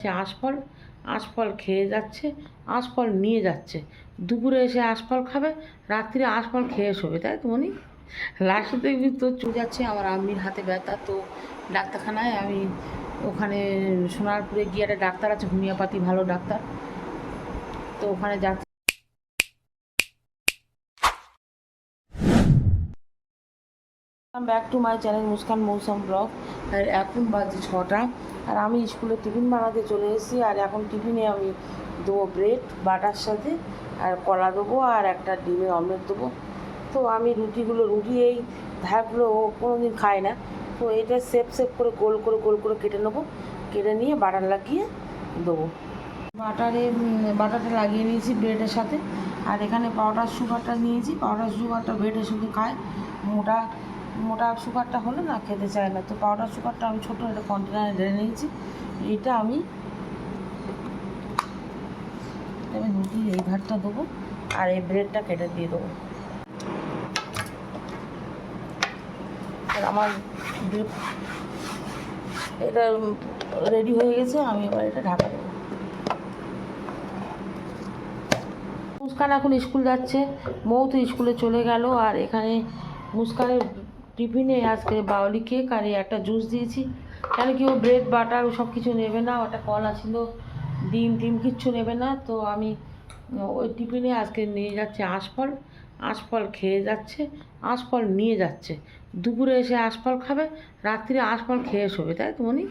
সে আঁশফল আঁশফল খেয়ে যাচ্ছে আঁশফল নিয়ে যাচ্ছে। দুপুরে এসে আঁশফল খাবে রাত্রিরে আঁশফল খেয়ে শোবে, তাই তো মনি? লাস্টে দেখবি তো চলে যাচ্ছে, আমার আম্মির হাতে ব্যথা, তো ডাক্তারখানায় আমি ওখানে সোনারপুরে গিয়ে একটা ডাক্তার আছে, হোমিওপ্যাথি ভালো ডাক্তার। তো ওখানে যাচ্ছি। Back to my channel Muskan Mousum blog আর এখন বাজে ছটা, আর আমি স্কুলে টিফিন বানাতে চলে এসেছি, আর এখন টিফিনে আমি দেবো ব্রেড, বাটার সাথে, আর কলা দেবো, আর একটা ডিমের অমলেট দেবো। তো আমি রুটিগুলো রুটি এই ধারগুলো ও কোনো দিন খায় না। তো এটা সেপ সেপ করে গোল করে গোল করে কেটে নেব, কেটে নিয়ে বাটার লাগিয়ে দেবো। বাটারে বাটারটা লাগিয়ে নিয়েছি ব্রেডের সাথে, আর এখানে পাউডার সুগারটা নিয়েছি, পাউডার সুগারটা ব্রেডের সঙ্গে খায়, মোটা মোটা সুগারটা হলে না খেতে চায় না। তো পাউডার সুগারটা আমি ছোটো একটা কন্টেনারে ঢেলে নিয়েছি। এটা আমি আমি রুটির এই ভাতটা দেবো আর এই ব্রেডটা কেটে দিয়ে দেবো। আমার এটা রেডি হয়ে গেছে, আমি এবার এটা ঢাকা দেবো। মুস্কান এখন স্কুল যাচ্ছে, মৌ তো স্কুলে চলে গেল আর এখানে মুস্কানের টিফিনে আজকে বাউলি কেক আর একটা জুস দিয়েছি। কেন কি ও ব্রেড বাটার সব কিছু নেবে না, ওটা কলা ছিল, ডিম টিম কিচ্ছু নেবে না, তো আমি ওই টিফিনে আজকে নিয়ে যাচ্ছে আঁশফল আঁশফল খেয়ে যাচ্ছে, আঁশফল নিয়ে যাচ্ছে। দুপুরে এসে আঁশফল খাবে রাত্রিরে আঁশফল খেয়ে শোবে, তাই তো মনি?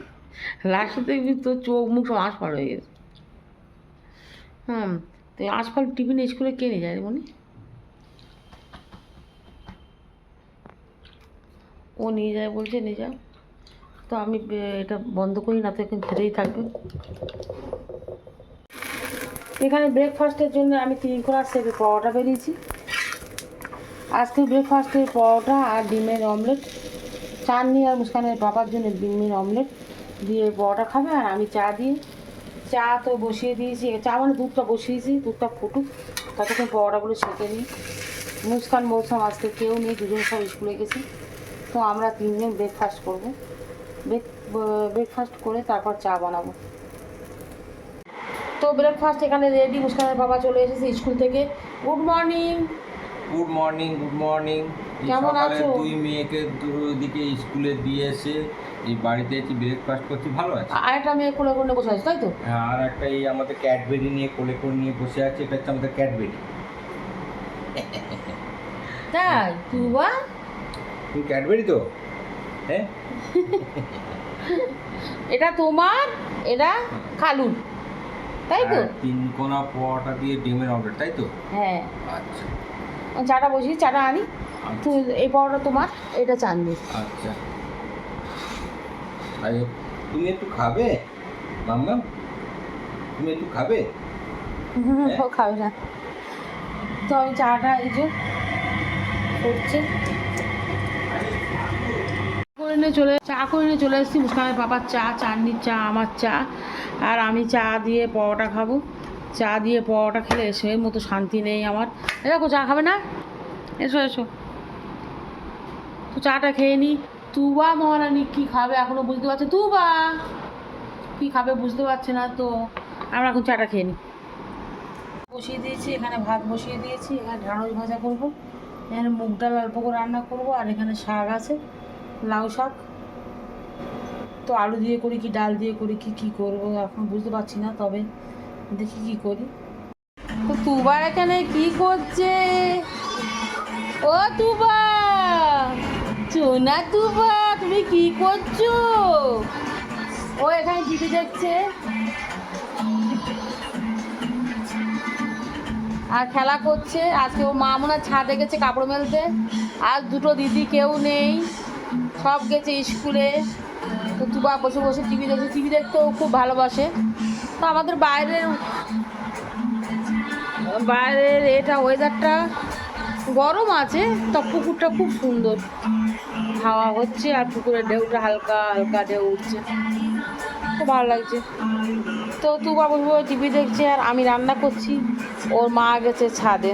লাস্টে দেখবি তোর চোখ মুখ সব আঁশফল হয়ে গেছে। হুম, তো আঁশফল টিফিনে স্কুলে কে নিয়ে যায় মনি? ও নিয়ে যায় বলছে, নিয়ে যাও। তো আমি এটা বন্ধ করি, না তো এখন ফিরেই থাকবে। এখানে ব্রেকফাস্টের জন্য আমি তিন কোড়া সেপে পরোটা বেরিয়েছি। আজকে ব্রেকফাস্টের পরোটা আর ডিমের অমলেট চাননি আর মুস্কানের বাবার জন্য ডিমের অমলেট দিয়ে পরোটা খাবে, আর আমি চা দিয়ে, চা তো বসিয়ে দিয়েছি। চা মানে দুধটা বসিয়েছি, দুধটা ফুটুক। ততক্ষণ পরোটাগুলো ছেঁকে নিই। মুস্কান মৌসুম আজকে কেউ নেই, দুজন সব স্কুলে গেছে। তো আমরা তিনজন ব্রেকফাস্ট করব। ব্রেকফাস্ট করে তারপর চা বানাবো। তো ব্রেকফাস্ট এখানে রেডি মুস্কানের বাবা চলে এসেছে স্কুল থেকে। Good morning good morning good morning কেমন আছো? দুই মেয়েকে দুদিকে স্কুলে দিয়ে এসে এই বাড়িতে এসে ব্রেকফাস্ট করছি ভালো আছে? আর একটা মেয়ে কোলে কোলে বসে আছে তাই তো? হ্যাঁ আর একটা এই আমাদের ক্যাডবেরি নিয়ে কোলে করে নিয়ে বসে আছে এটা হচ্ছে আমাদের ক্যাডবেরি তাই তুই বা তুমি ক্যাডবেরি তো? হ্যাঁ? এটা তোমার এটা খালুর। তাই তো? আর তিন কোনা পরোটা দিয়ে ডিমের অমলেট তাই তো? হ্যাঁ। আচ্ছা। চাটা বসি চাটা আনি। আচ্ছা, তুই এই পাউডার তোমার এটা চাননি আচ্ছা। আর তুমি একটু খাবে? মাম্মা তুমি একটু খাবে? ও খাবে না। তো আমি চাটা এই যে করছে। করে নিয়ে চলে চা করে নিয়ে চলে এসেছি। মুস্কানের বাবার চা, চাননির চা, আমার চা। আর আমি চা দিয়ে পরোটা খাব। চা দিয়ে পরোটা খেলে এসে মতো শান্তি নেই আমার। দেখো, চা খাবে না? এসো এসো। তো চাটা খেয়ে নি। তুবা মহারানী কী খাবে এখনও বুঝতে পারছে? তুবা! কী খাবে বুঝতে পারছে না তো। আমরা এখন চাটা খেয়ে নিই বসিয়ে দিয়েছি, এখানে ভাত বসিয়ে দিয়েছি। এখানে ঢ্যাঁড়স ভাজা করব। এখানে মুগ ডাল অল্প করে রান্না করব। আর এখানে শাক আছে। লাউ শাক। তো আলু দিয়ে করি কি, ডাল দিয়ে করি কি কি করব এখন বুঝতে পারছি না, তবে দেখি কি করি। তো তুবার এখানে কি করছে? ও তুবা! চোনা তুবা, তুমি কি করছ? ও এখানে টিভি দেখছে আর খেলা করছে। আজকে ও মা মনে ছাদে গেছে কাপড় মেলতে। আর দুটো দিদি কেউ নেই। সব গেছে স্কুলে। তুবা বসে বসে টিভি দেখছে, টিভি দেখতেও খুব ভালোবাসে। তো আমাদের বাইরের বাইরের এটা ওয়েদারটা গরম আছে, তা পুকুরটা খুব সুন্দর। হাওয়া হচ্ছে আর পুকুরের ঢেউটা হালকা হালকা ঢেউ উঠছে। খুব ভালো লাগছে। তো তু বাবু টিভি দেখছে আর আমি রান্না করছি। ওর মা গেছে ছাদে।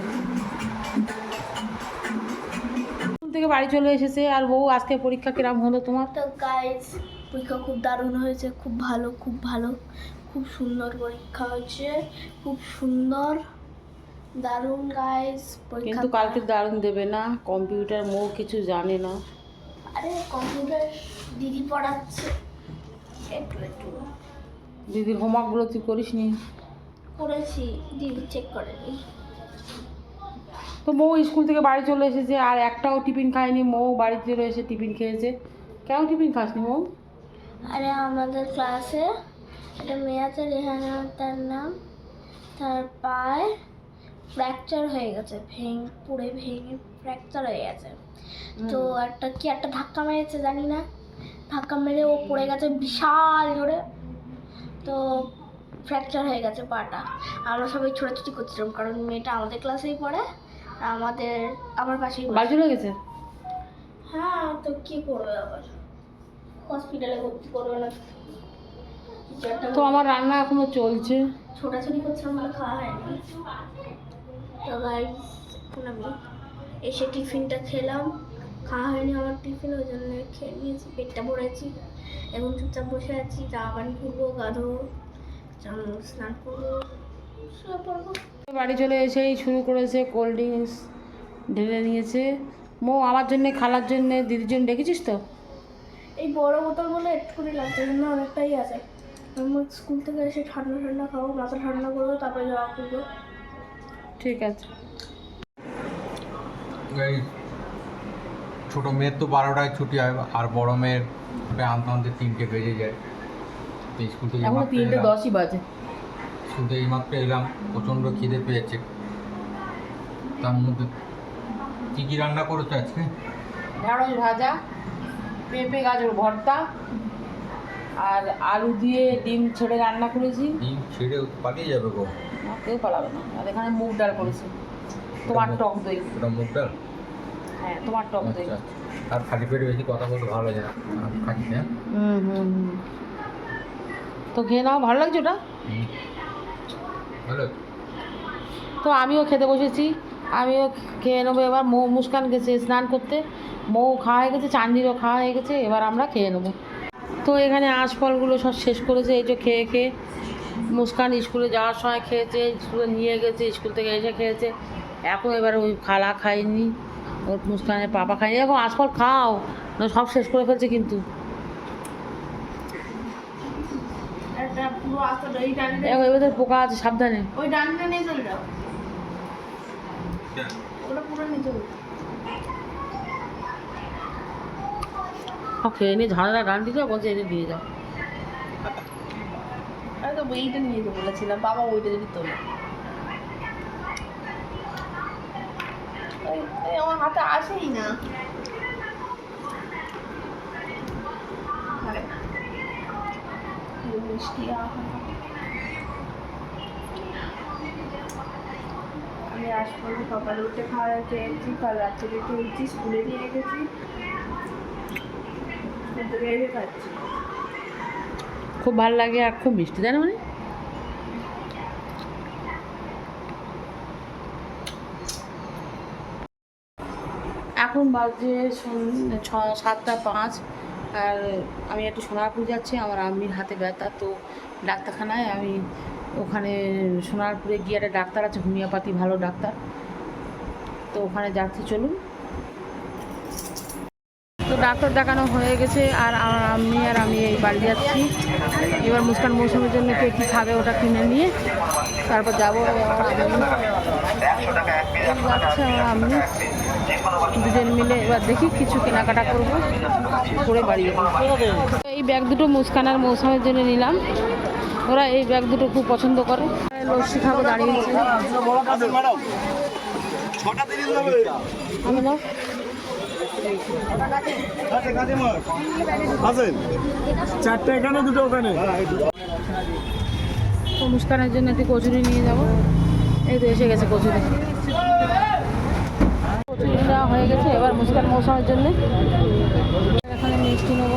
থেকে বাড়ি চলে এসেছে আর বউ আজকে পরীক্ষা কিরাম হলো তোমার? তো গাইস পরীক্ষা খুব দারুণ হয়েছে খুব ভালো খুব ভালো খুব সুন্দর পরীক্ষা হয়েছে খুব সুন্দর দারুণ গাইস কিন্তু কালকে দারুণ দেবে না? কম্পিউটার মো কিছু জানে না। আরে কম্পিউটার দিদি পড়াচ্ছে। একটু একটু। দিদির হোমওয়ার্কগুলো তুই করিস নি করেছি দিদি চেক করে নি তো মৌ স্কুল থেকে বাড়ি চলে এসেছে আর একটাও টিফিন খায়নি। মৌ বাড়িতে চলে এসে টিফিন খেয়েছে। কেন টিফিন খাসনি মৌ? আরে আমাদের ক্লাসে একটা মেয়ে আছে রেহানা তার নাম। তার পায়ে ফ্র্যাকচার হয়ে গেছে ভেঙে পুড়ে ভেঙে ফ্র্যাকচার হয়ে গেছে। তো একটা কি একটা ধাক্কা মেরেছে জানি না। ধাক্কা মেরে ও পড়ে গেছে বিশাল জোরে। তো ফ্র্যাকচার হয়ে গেছে পাটা। আমরা সবাই ছোটাছুটি করছিলাম কারণ মেয়েটা আমাদের ক্লাসেই পড়ে। আমাদের আমার পাশেই। বাড়ি চলে গেছে? হ্যাঁ তো কি করবে আবার? হসপিটালে ভর্তি করবে না। তো আমার রান্না এখনও চলছে। ছোটাছুটি করছিলাম বলে খাওয়া হয়নি। তো গাইস এখন আমি এসে টিফিনটা খেলাম। খাওয়া হয়নি আমার টিফিন ওই জন্য খেয়ে নিয়েছি পেটটা ভরেছি। এখন চুপচাপ বসে আছি জামা পানি খুলবো গাধো স্নান করব। বাড়ি চলে এসেই শুরু করেছে কোল্ড ড্রিঙ্কস ঢেলে নিয়েছে। মো আমার জন্য খালার জন্য দিদির জন্য ডেকেছিস তো? এই বড় বোতল বলে একটুখানি লাগছে জন্য অনেকটাই আছে। আমি স্কুল থেকে এসে ঠান্ডা ঠান্ডা খাব মাথা ঠান্ডা করব তারপরে যাওয়া করব। ঠিক আছে। এই ছোটো মেয়ের তো বারোটায় ছুটি হয় আর বড় মেয়ের আনতে আনতে তিনটে বেজে যায়। স্কুল থেকে এখনও তিনটে দশই বাজে। থেকে এইমাত্র এলাম প্রচণ্ড খিদে পেয়েছে। তার মধ্যে কী কী রান্না করেছ আজকে? ঢেঁড়স ভাজা পেঁপে গাজর ভর্তা আর আলু দিয়ে ডিম ছেড়ে রান্না করেছি। ডিম ছেড়ে পালিয়ে যাবে গো। কেউ পালাবে না। আর এখানে মুগ ডাল করেছি। তোমার টক দই। ওটা মুগ ডাল? হ্যাঁ তোমার টক দই। আচ্ছা আর খালি পেটে বেশি কথা বলতে ভালো যায় না। না? হুম হুম তো খেয়ে নাও ভালো লাগছে ওটা? তো আমিও খেতে বসেছি। আমিও খেয়ে নেব এবার। মৌ মুস্কান গেছে স্নান করতে। মৌ খাওয়া হয়ে গেছে, চান্দিরও খাওয়া হয়ে গেছে, এবার আমরা খেয়ে নেব। তো এখানে আঁশফলগুলো সব শেষ করেছে, এই যে খেয়ে খেয়ে। মুস্কান স্কুলে যাওয়ার সময় খেয়েছে, স্কুলে নিয়ে গেছে, স্কুল থেকে এসে খেয়েছে। এখন এবার ওই খালা খায়নি, ওর মুস্কানের পাপা খায়নি। এখন আঁশফল খাও সব শেষ করে ফেলছে কিন্তু একটা পুরো আস্তে এই দেখো এবার পোকা আছে সাবধানে। ওই ডান্ডিটা নিয়ে চলে যাও। ওটা পুরো নিয়ে চলে যাও। খেয়ে নিয়ে ঝাড়া গান দিতে বলছে এনে দিয়ে যাও আমি তো ওইটা নিয়ে যেতে বলেছিলাম বাবা ওইটা যদি তোলে। এই- এই আমার হাতে আসেই না আরে, আমি আজ পর্যন্ত সকালে উঠে খাওয়া চেয়েছি কাল, রাত্রে উঠছি স্কুলে থেকে এসে খাচ্ছি খুব ভালো লাগে আর খুব মিষ্টি, তাই না মানে? এখন বাজে সাতটা পাঁচ। আর আমি একটু সোনারপুর যাচ্ছি, আমার আম্মির হাতে ব্যথা, তো ডাক্তারখানায় আমি ওখানে সোনারপুরে গিয়ে একটা ডাক্তার আছে, হোমিওপ্যাথি ভালো ডাক্তার। তো ওখানে যাচ্ছি, চলুন। তো ডাক্তার দেখানো হয়ে গেছে, আর আমার আম্মি আর আমি এই বাড়ি যাচ্ছি। এবার মুস্কান মৌসুমের জন্য কে কী খাবে ওটা কিনে নিয়ে তারপর যাব। যাচ্ছে আমার আম্মি। দুজন মিলে এবার দেখি কিছু কেনাকাটা করব, করে বাড়ি এই ব্যাগ দুটো মুস্কান আর মৌসুমের জন্য নিলাম। ওরা এই ব্যাগ দুটো খুব পছন্দ করে। লস্যি খাব দাঁড়িয়েছে। মুস্কানের জন্য কচুরি নিয়ে যাব। এই তো এসে গেছে কচুরি। কচুরি নেওয়া হয়ে গেছে এবার মুস্কান মৌসুমের জন্য। এখানে মিষ্টি নেব।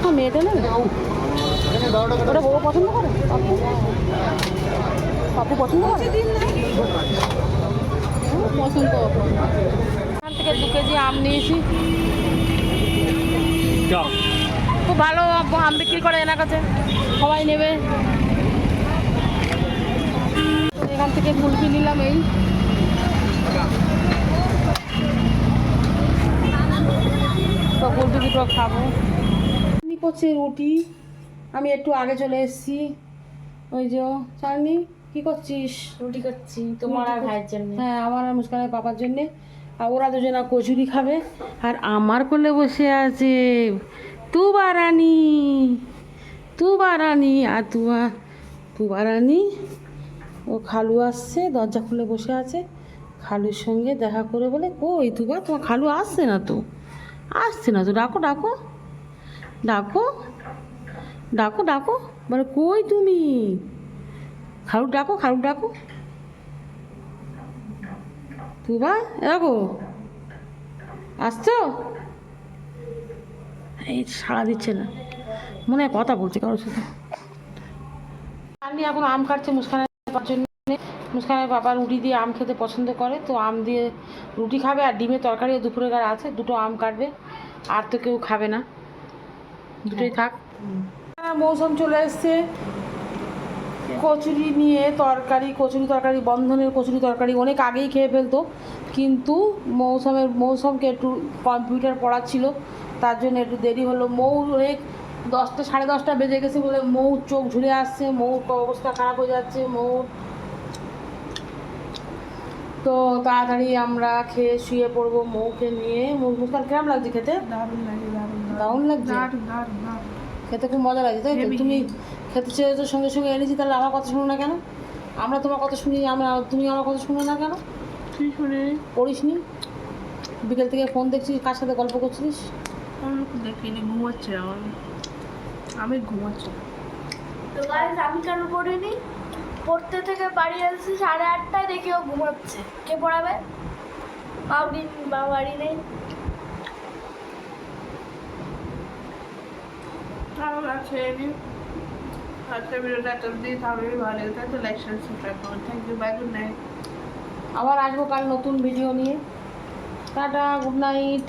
হ্যাঁ মেয়েটা নেবে? ওটা বউ পছন্দ করে? পাপু? পছন্দ করে? পছন্দ এখান থেকে দু কেজি আম নিয়েছি। খুব ভালো আম বিক্রি করে এনার কাছে সবাই নেবে। এখান থেকে কুলফি নিলাম এই তো কুলফি দুটো খাব। কি করছে রুটি। আমি একটু আগে চলে এসেছি। ওই যে চাননি কি করছিস? রুটি করছি তোমার আর ভাইয়ের জন্য। হ্যাঁ আমার আর মুস্কানের পাপার জন্যে। আর ওরা দুজনা কচুরি খাবে। আর আমার কোলে বসে আছে তু বারানি তু বারানি আর তু তু বারানি ও খালু আসছে দরজা খুলে বসে আছে। খালুর সঙ্গে দেখা করে বলে কই তুবা তোমার খালু আসছে না তো? আসছে না, তো ডাকো ডাকো। ডাকো। ডাকো ডাকো। বলে, কই তুমি? খালু ডাকো খালু ডাকো। তুবা দেখো। আসছো? এই সাড়া দিচ্ছে না। মনে হয় কথা বলছে কারোর সাথে। আমি এখন আম কাটছে মুস্কানের জন্য। মুস্কানের বাবা রুটি দিয়ে আম খেতে পছন্দ করে তো আম দিয়ে রুটি খাবে আর ডিমের তরকারিও দুপুরে গার আছে দুটো আম কাটবে আর তো কেউ খাবে না। দুটোই থাক। হ্যাঁ, মৌসুম চলে এসছে। কচুরি নিয়ে তরকারি কচুরি তরকারি বন্ধনের কচুরি তরকারি অনেক আগেই খেয়ে ফেলতো কিন্তু মৌসুমের মৌসুমকে একটু কম্পিউটার পড়াচ্ছিল তার জন্য একটু দেরি হলো। মৌ অনেক দশটা সাড়ে দশটা বেজে গেছে বলে মৌ চোখ ঝুলে আসছে মৌর অবস্থা খারাপ হয়ে যাচ্ছে মৌ তো তাড়াতাড়ি আমরা খেয়ে শুয়ে পড়ব মৌকে নিয়ে। মৌ মুস্কান কেমন লাগছে খেতে? দারুণ লাগে দারুণ দারুণ লাগছে? খেতে খুব মজা লাগে তাই তুমি খেতে চেয়ে তো সঙ্গে সঙ্গে এনেছি তাহলে আমার কথা শুনো না কেন? আমরা তোমার কথা শুনি আমরা তুমি আমার কথা শুনো না কেন? তুই শুনে? পড়িস নি বিকেল থেকে ফোন দেখছিস কার সাথে গল্প করছিস আমি দেখিনি ঘুমাচ্ছে আমার। আমি ঘুমাচ্ছি। তো গাইস আমি কেন পড়িনি? পড়তে থেকে বাড়ি আসছি সাড়ে আটটায় দেখি ও ঘুমাচ্ছে। কে পড়াবে? দিন মা বাড়ি নেই। ভালো লাগছে এমনি। আজকে ভিডিওটা এত অবধি তাহলে ভালো তো লাইক শেয়ার সাবস্ক্রাইব করুন। Thank you bye good night আবার আসব কাল নতুন ভিডিও নিয়ে। Tata good night